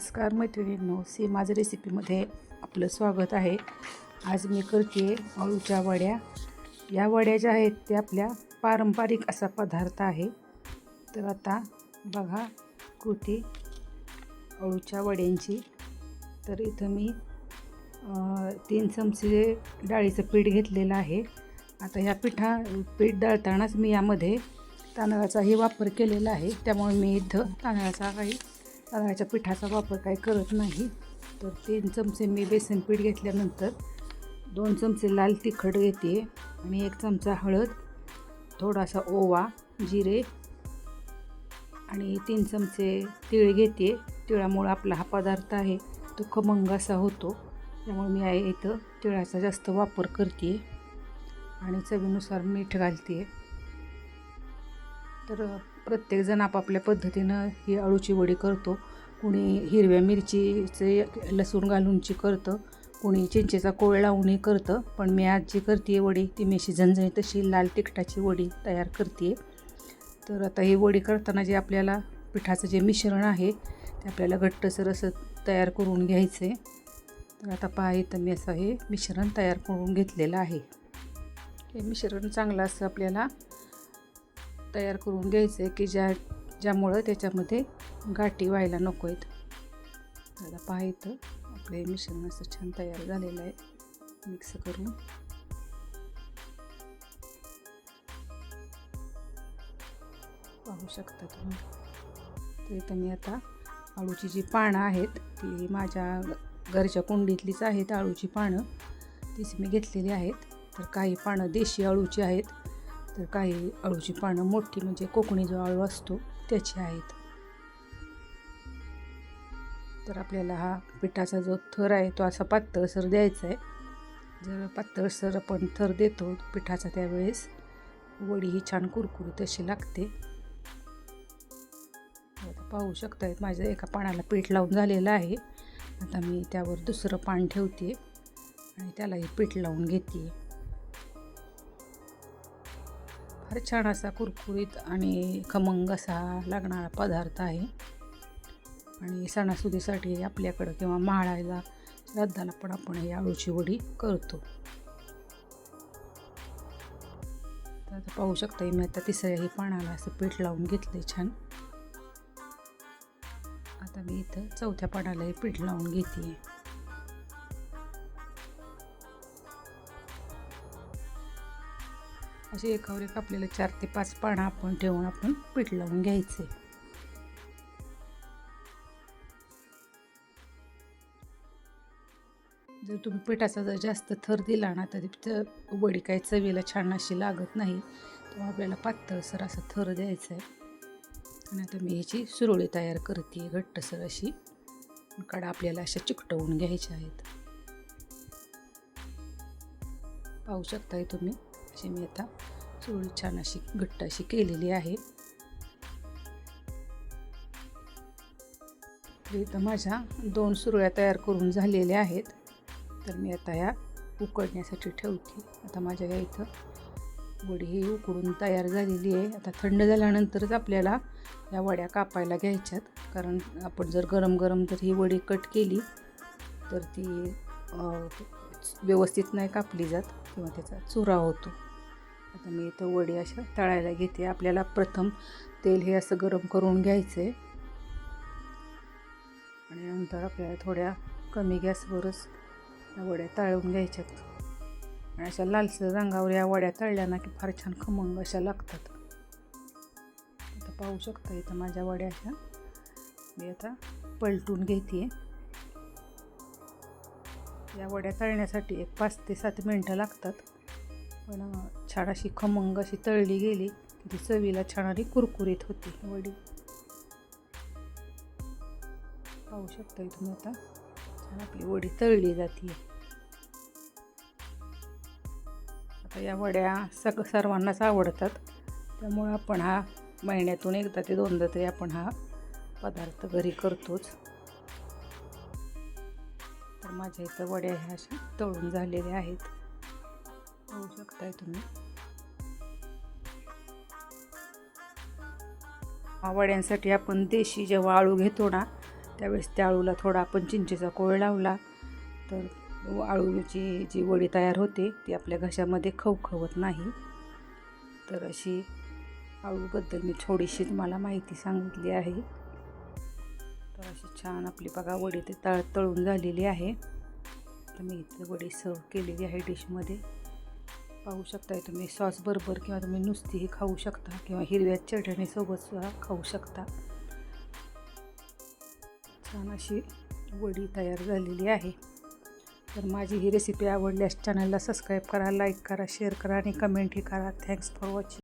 नमस्कार मैत्रिणींनो. सी माझं रेसिपीमध्ये आपलं स्वागत आहे. आज मी करते अळूच्या वड्या. या वड्या ज्या आहेत त्या आपल्या पारंपरिक असा पदार्थ आहे. तर आता बघा कृती अळूच्या वड्यांची. तर इथं मी तीन चमचे डाळीचं पीठ घेतलेलं आहे. आता ह्या पिठा पीठ दळतानाच मी यामध्ये तांदळाचाही वापर केलेला आहे. त्यामुळे मी इथं तांदळाचा काही तांदळाच्या पिठाचा वापर काही करत नाही. तर तीन चमचे मी बेसन पीठ घेतल्यानंतर दोन चमचे लाल तिखट घेते आणि एक चमचा हळद थोडासा ओवा जिरे आणि तीन चमचे तीळ घेते. तिळामुळं आपला हा पदार्थ आहे तो खमंग असा होतो. त्यामुळे मी आहे इथं तिळाचा जास्त वापर करते आणि चवीनुसार मीठ घालते. तर प्रत्येकजण आपापल्या पद्धतीनं ही अळूची वडी करतो. कुणी हिरव्या मिरचीचे लसूण घालूनची करतं कुणी चिंचेचा कोळ लावूनही करतं. पण मी आज जी करते वडी ती मी अशी झणझणीत तशी लाल तिखटाची वडी तयार करते तर आता ही वडी करताना जे आपल्याला पिठाचं जे मिश्रण आहे ते आपल्याला घट्टसर असं तयार करून घ्यायचं आहे तर आता पहा इथं मी असं हे मिश्रण तयार करून घेतलेलं आहे. हे मिश्रण चांगलं असं आपल्याला तयार करून घ्यायचं आहे की ज्या ज्यामुळं त्याच्यामध्ये गाठी व्हायला नको आहेत. त्याला पहा इथं. आपलं हे मिश्रण असं छान तयार झालेलं आहे. मिक्स करून. पाहू शकता तुम्ही. तर इथं मी आता आळूची जी पानं आहेत ती माझ्या घरच्या कुंडीतलीच आहेत आळूची पानं. तीच मी घेतलेली आहेत. तर काही पानं देशी आळूची आहेत. तर काही अळूची पानं मोठी म्हणजे कोकणी जो आळू असतो त्याची आहेत. तर आपल्याला हा पिठाचा जो थर आहे तो असा पातळसर द्यायचा आहे. जर पातळसर आपण थर देतो पिठाचा त्यावेळेस वडी ही छान कुरकुरीत अशी लागते. आता पाहू शकतायत माझ्या एका पानाला पीठ लावून झालेलं आहे. आता मी त्यावर दुसरं पान ठेवते आणि त्यालाही पीठ लावून घेते. फार छान असा कुरकुरीत आणि खमंग असा लागणारा पदार्थ आहे. आणि सणासुदीसाठी आपल्याकडं किंवा माळायला श्राद्धाला पण आपण ही आळूची वडी करतो. तर आता पाहू शकता मी आता तिसऱ्याही पानाला असं पीठ लावून घेतले छान. आता मी इथं चौथ्या पानालाही पीठ लावून घेते असे एकावर एक आपल्याला चार ते पाच पानं आपण ठेवून आपण पीठ लावून घ्यायचे. जर तुम्ही पिठाचा जर जास्त थर दिला ना तर तर वडी काही चवीला छान अशी लागत नाही. तेव्हा आपल्याला पातळसर असा थर द्यायचा आहे आणि आता मी ह्याची सुरळी तयार करते घट्टसर अशी. कडा आपल्याला अशा चिकटवून घ्यायच्या आहेत. पाहू शकताय तुम्ही? अशी मी आता चूळ छान अशी घट्ट अशी केलेली आहे. इथं माझ्या दोन सुरळ्या तयार करून झालेल्या आहेत. तर मी आता ह्या उकडण्यासाठी ठेवते. आता माझ्या या इथं वडी ही उकडून तयार झालेली आहे. आता थंड झाल्यानंतरच आपल्याला या वड्या कापायला घ्यायच्यात. कारण आपण जर गरम गरम जर ही वडी कट केली तर ती व्यवस्थित नाही कापली जात. किंवा त्याचा चुरा होतो. आता मी इथं वडी अशा तळायला घेते. आपल्याला प्रथम तेल हे असं गरम करून घ्यायचं आहे आणि नंतर आपल्याला थोड्या कमी गॅसवरच या वड्या तळून घ्यायच्यात. आणि अशा लालसर रंगावर या वड्या तळल्या ना की फार छान खमंग अशा लागतात. आता पाहू शकता इथं माझ्या वड्या अशा. मी आता पलटून घेते आहे या वड्या तळण्यासाठी एक पाच ते सात मिनटं लागतात. पण छान अशी खमंग अशी तळली गेली की ती चवीला छान कुरकुरीत होती वडी. पाहू शकता तुम्ही आता? छान आपली वडी तळली जाते आता या वड्या सग सर्वांनाच आवडतात. त्यामुळं आपण हा महिन्यातून एकदा ते दोनदा तरी आपण हा पदार्थ घरी करतोच. तर माझ्या इथं वड्या ह्या अशा तळून झालेल्या आहेत. पाहू शकताय तुम्ही. वड्यांसाठी आपण देशी जेव्हा आळू घेतो ना त्यावेळेस त्या आळूला थोडा आपण चिंचेचा कोळ लावला. तर आळूची जी वडी तयार होते ती आपल्या घशामध्ये खवखवत नाही. तर अशी आळूबद्दल मी थोडीशी तुम्हाला माहिती सांगितली आहे. तर अशी छान आपली बघा वडी ते तळ तळून झालेली आहे. तर मी इथे वडी सर्व केलेली आहे डिशमध्ये. पाहू शकता तुम्ही सॉस बरोबर किंवा तुम्ही नुसतीही खाऊ शकता किंवा हिरव्या चटणीसोबत सुद्धा खाऊ शकता. छान अशी वडी तयार झालेली आहे. तर माझी ही रेसिपी आवडल्यास चॅनलला सबस्क्राईब करा लाईक करा शेअर करा आणि कमेंटही करा. Thanks for watching